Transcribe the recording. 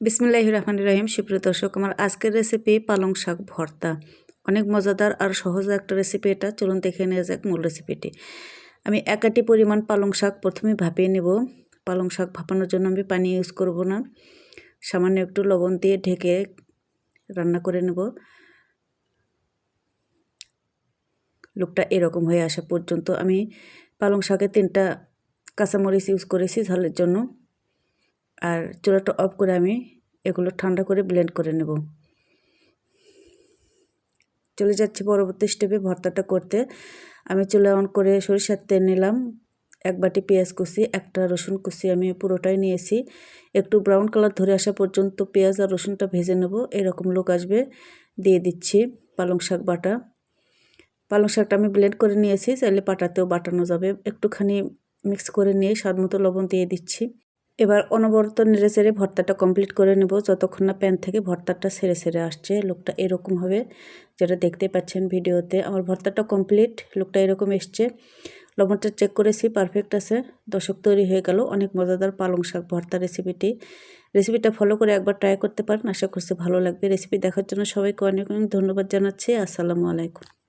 বিসমিল্লাহ রহমান রহিম। সুপ্রিয় দর্শক, আমার আজকের রেসিপি পালং শাক ভর্তা। অনেক মজাদার আর সহজ একটা রেসিপি এটা। চলুন দেখে নেওয়া যাক মূল রেসিপিটি আমি একাটি পরিমাণ পালং শাক প্রথমে ভাপিয়ে নেব। পালং শাক ভাপানোর জন্য আমি পানি ইউজ করব না। সামান্য একটু লবণ দিয়ে ঢেকে রান্না করে নেব। লুকটা এরকম হয়ে আসা পর্যন্ত আমি পালং শাকে তিনটা কাঁচামরিচ ইউজ করেছি ঝালের জন্য। আর চুলাটা অফ করে আমি এগুলো ঠান্ডা করে ব্লেন্ড করে নেব। চলে যাচ্ছি পরবর্তী স্টেপে ভর্তাটা করতে। আমি চুলা অন করে সরিষার তেল নিলাম, এক বাটি পেঁয়াজ কুচি, একটা রসুন কুচি আমি পুরোটাই নিয়েছি। একটু ব্রাউন কালার ধরে আসা পর্যন্ত পেঁয়াজ আর রসুনটা ভেজে নেব, এরকম লোক আসবে, দিয়ে দিচ্ছি পালং শাক বাটা। পালং শাকটা আমি ব্লেন্ড করে নিয়েছি, চাইলে পাটাতেও বাটানো যাবে। একটুখানি মিক্স করে নিয়ে স্বাদ মতো লবণ দিয়ে দিচ্ছি। এবার অনবরত নেড়ে চেড়ে ভর্তাটা কমপ্লিট করে নেব। যতক্ষণ না প্যান থেকে ভর্তাটা সেরে সেরে আসছে। লোকটা এরকম হবে যেটা দেখতে পাচ্ছেন ভিডিওতে। আমার ভর্তাটা কমপ্লিট, লোকটা এরকম এসছে। লবণটা চেক করেছি পারফেক্ট আছে। দশক তৈরি হয়ে গেল। অনেক মজাদার পালং শাক ভর্তা রেসিপিটি রেসিপিটা ফলো করে একবার ট্রাই করতে পারেন। আশা করছি ভালো লাগবে। রেসিপি দেখার জন্য সবাইকে অনেক অনেক ধন্যবাদ জানাচ্ছি। আসসালামু আলাইকুম।